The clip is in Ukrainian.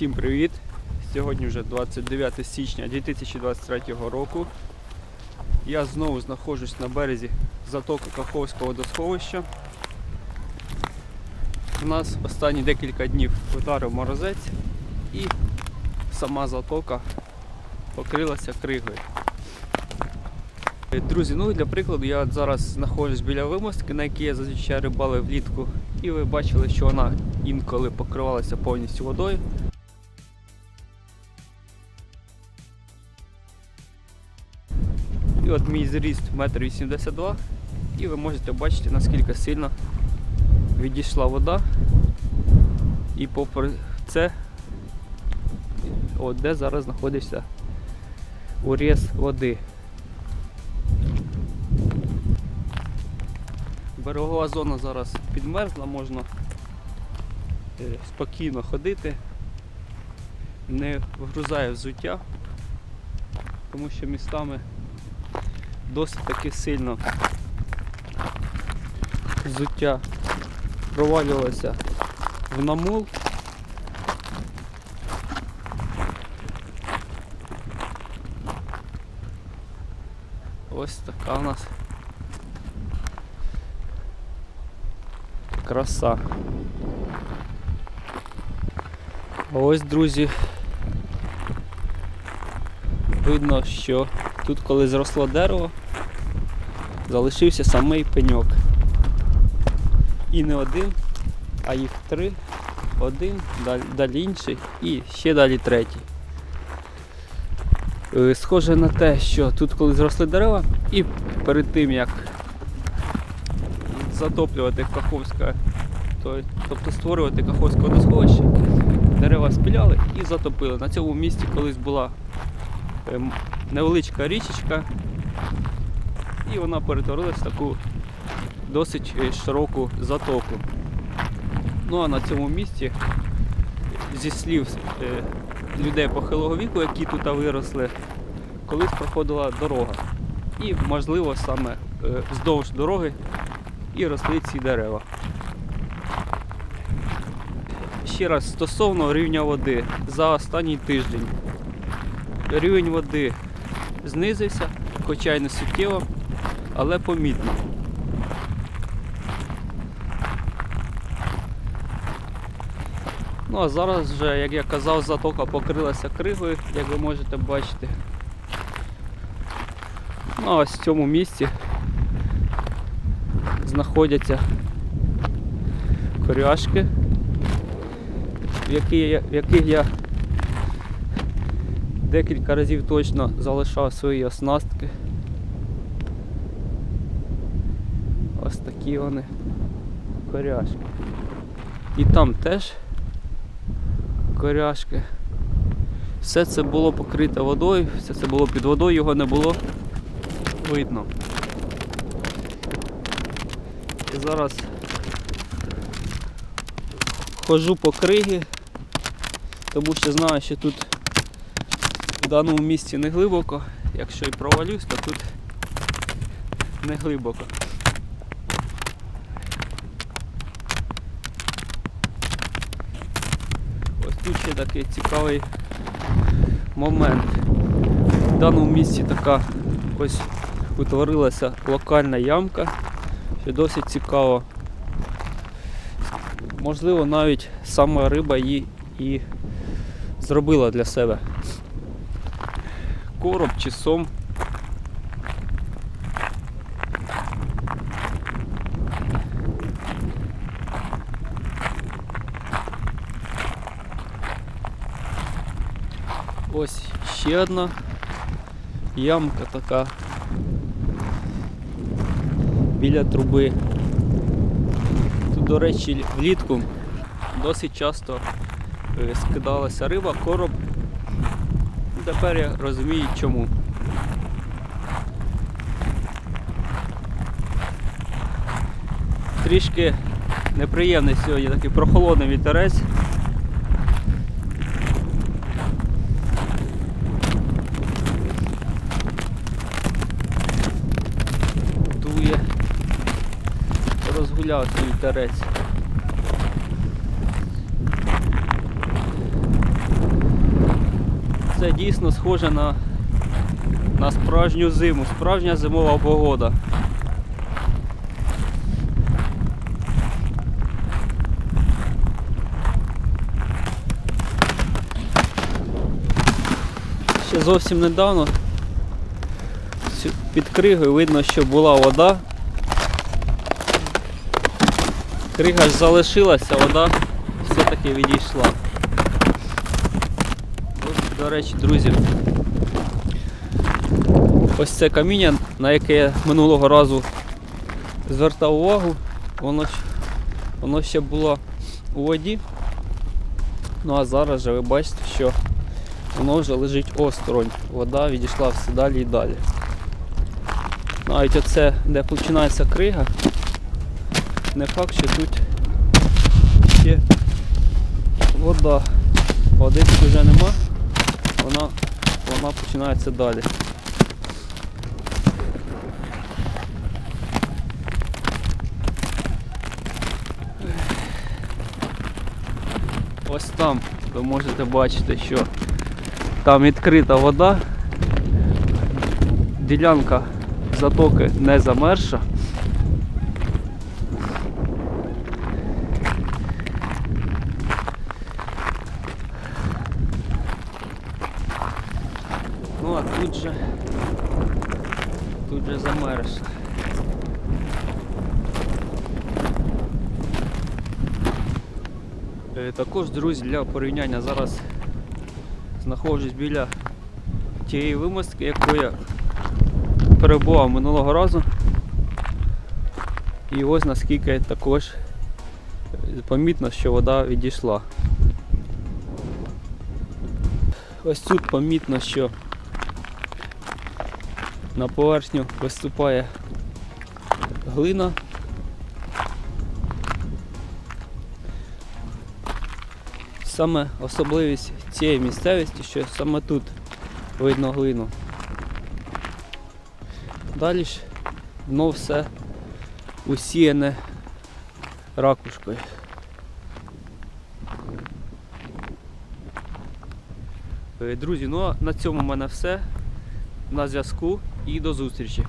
Всім привіт! Сьогодні вже 29 січня 2023 року. Я знову знаходжусь на березі затоки Каховського водосховища. У нас останні декілька днів вдарив морозець і сама затока покрилася кригою. Друзі, ну для прикладу я зараз знаходжусь біля вимостки, на якій я зазвичай рибалив влітку, і ви бачили, що вона інколи покривалася повністю водою. І от мій зріст 1,82 м, і ви можете бачити, наскільки сильно відійшла вода. І попри це, от де зараз знаходиться уріз води. Берегова зона зараз підмерзла, можна е, спокійно ходити, не вгрузає взуття, тому що містами досить таки сильно взуття провалювалося в намул. Ось така у нас краса. Ось, друзі, видно, що тут, коли зросло дерево, залишився самий пеньок. І не один, а їх три. Один, далі, інший і ще далі третій. Е, Схоже на те, що тут коли зросли дерева, і перед тим як затоплювати Каховське, то- тобто створювати Каховське водосховище, дерева спіляли і затопили. На цьому місці колись була ем, невеличка річечка, і вона перетворилась в таку досить е, широку затоку. Ну а на цьому місці, зі слів е, людей похилого віку, які тут виросли, колись проходила дорога. І, можливо, саме е, вздовж дороги і росли ці дерева. Ще раз стосовно рівня води за останній тиждень. Рівень води знизився, хоча й не суттєво, але помітно. Ну а зараз вже, як я казав, затока покрилася кригою, як ви можете бачити. Ну а ось в цьому місці знаходяться коряшки, в яких я декілька разів точно залишав свої оснастки. Ось такі вони коряшки. І там теж коряшки. Все це було покрите водою, все це було під водою, його не було видно. І зараз ходжу по кригі, тому що знаю, що тут даному місці не глибоко. Якщо і провалюсь, то тут не глибоко. Ось тут ще такий цікавий момент. В даному місці така ось утворилася локальна ямка, що досить цікаво. Можливо, навіть сама риба її і зробила для себе. Короб чи сом. Ось ще одна ямка така біля труби. Тут, до речі, влітку досить часто е, скидалася риба, короб. Тепер я розумію чому. Трішки неприємний сьогодні такий прохолодний вітерець. Дує. Розгулявся вітерець. Це дійсно схоже на, на справжню зиму, справжня зимова погода. Ще зовсім недавно під кригою видно, що була вода. Крига ж залишилася, вода все-таки відійшла. До речі, друзі, ось це каміння, на яке я минулого разу звертав увагу, воно, воно ще було у воді. Ну а зараз же ви бачите, що воно вже лежить осторонь. Вода відійшла все далі і далі. Навіть оце, де починається крига, не факт, що тут ще вода. Води тут вже нема, вона, вона починається далі. Ось там ви можете бачити, що там відкрита вода, ділянка затоки не замерша. Тут же тут же замерзла. Е, Також, друзі, для порівняння зараз знаходжусь біля тієї вимостки, яку я перебував минулого разу. І ось наскільки також помітно, що вода відійшла. Ось тут помітно, що на поверхню виступає глина. Саме особливість цієї місцевості, що саме тут видно глину. Далі ж дно все усіяне ракушкою. Е, Друзі, ну а на цьому в мене все. На зв'язку і до зустрічі.